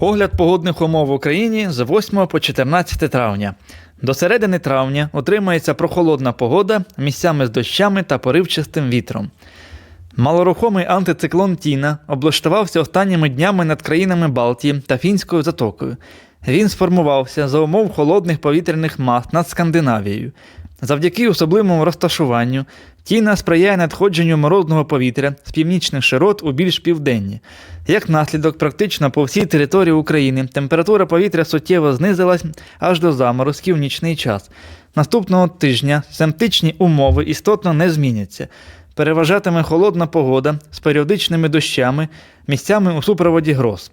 Огляд погодних умов в Україні з 8 по 14 травня. До середини травня отримається прохолодна погода місцями з дощами та поривчастим вітром. Малорухомий антициклон Тіна облаштувався останніми днями над країнами Балтії та Фінською затокою. Він сформувався за умов холодних повітряних мас над Скандинавією. Завдяки особливому розташуванню Тіна сприяє надходженню морозного повітря з північних широт у більш південні. Як наслідок, практично по всій території України температура повітря суттєво знизилась аж до заморозків в нічний час. Наступного тижня септичні умови істотно не зміняться. Переважатиме холодна погода з періодичними дощами, місцями у супроводі гроз.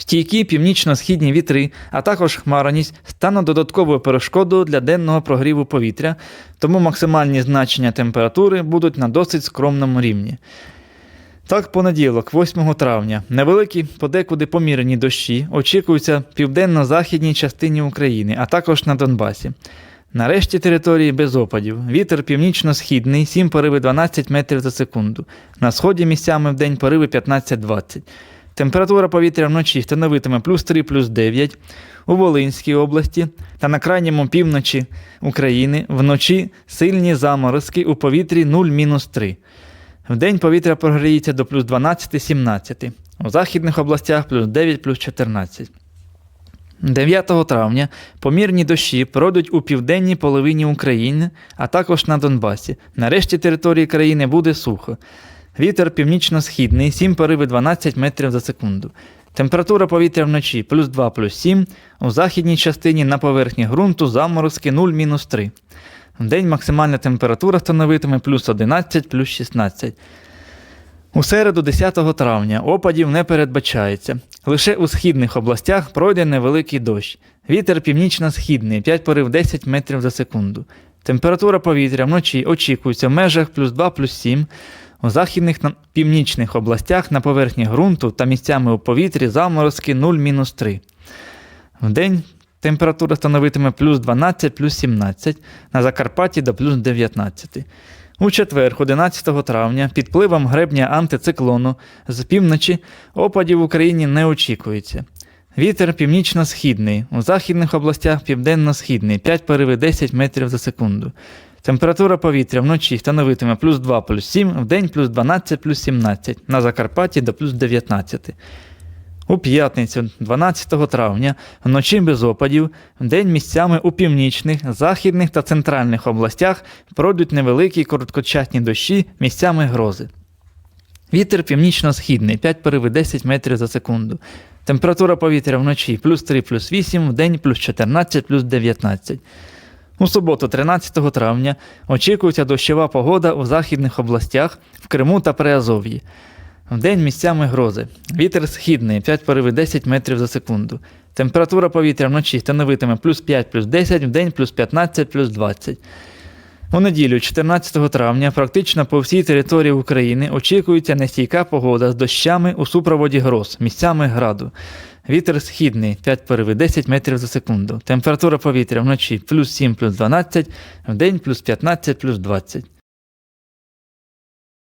Стійкі північно-східні вітри, а також хмарність стануть додатковою перешкодою для денного прогріву повітря, тому максимальні значення температури будуть на досить скромному рівні. Так, понеділок, 8 травня, невеликі подекуди помірені дощі очікуються в південно-західній частині України, а також на Донбасі. Нарешті території без опадів. Вітер північно-східний, 7 пориви 12 метрів за секунду. На сході місцями в день пориви 15-20. Температура повітря вночі становитиме плюс 3 плюс 9 у Волинській області та на крайньому півночі України вночі сильні заморозки у повітрі 0-3. Вдень повітря прогріється до плюс 12-17, у західних областях плюс 9 плюс 14. 9 травня помірні дощі пройдуть у південній половині України, а також на Донбасі. Нарешті території країни буде сухо. Вітер північно-східний, 7 пориви 12 метрів за секунду. Температура повітря вночі плюс 2 плюс 7, у західній частині на поверхні ґрунту заморозки 0-3. Вдень максимальна температура становитиме плюс 11 плюс 16. У середу 10 травня опадів не передбачається. Лише у східних областях пройде невеликий дощ. Вітер північно-східний 5 порив 10 метрів за секунду. Температура повітря вночі очікується в межах плюс 2 плюс 7. У західних північних областях на поверхні ґрунту та місцями у повітрі заморозки 0-3. Вдень температура становитиме плюс 12 плюс 17, на Закарпатті до плюс 19. У четвер, 11 травня, під впливом гребня антициклону з півночі опадів в Україні не очікується. Вітер північно-східний, у західних областях південно-східний 5 пориви 10 метрів за секунду. Температура повітря вночі становитиме плюс 2 плюс 7, вдень плюс 12 плюс 17, на Закарпатті до плюс 19. У п'ятницю, 12 травня, вночі без опадів, вдень місцями у північних, західних та центральних областях пройдуть невеликі короткочасні дощі, місцями грози. Вітер північно-східний 5 пориви 10 метрів за секунду. Температура повітря вночі плюс 3 плюс 8, вдень плюс 14 плюс 19. У суботу, 13 травня, очікується дощова погода у західних областях, в Криму та Приазов'ї. Вдень місцями грози. Вітер східний 5 пориви 10 метрів за секунду. Температура повітря вночі становитиме плюс 5 плюс 10, вдень плюс 15 плюс 20. У неділю, 14 травня, практично по всій території України очікується нестійка погода з дощами у супроводі гроз, місцями граду. Вітер східний 5 пориви 10 метрів за секунду. Температура повітря вночі плюс 7 плюс 12, вдень плюс 15 плюс 20.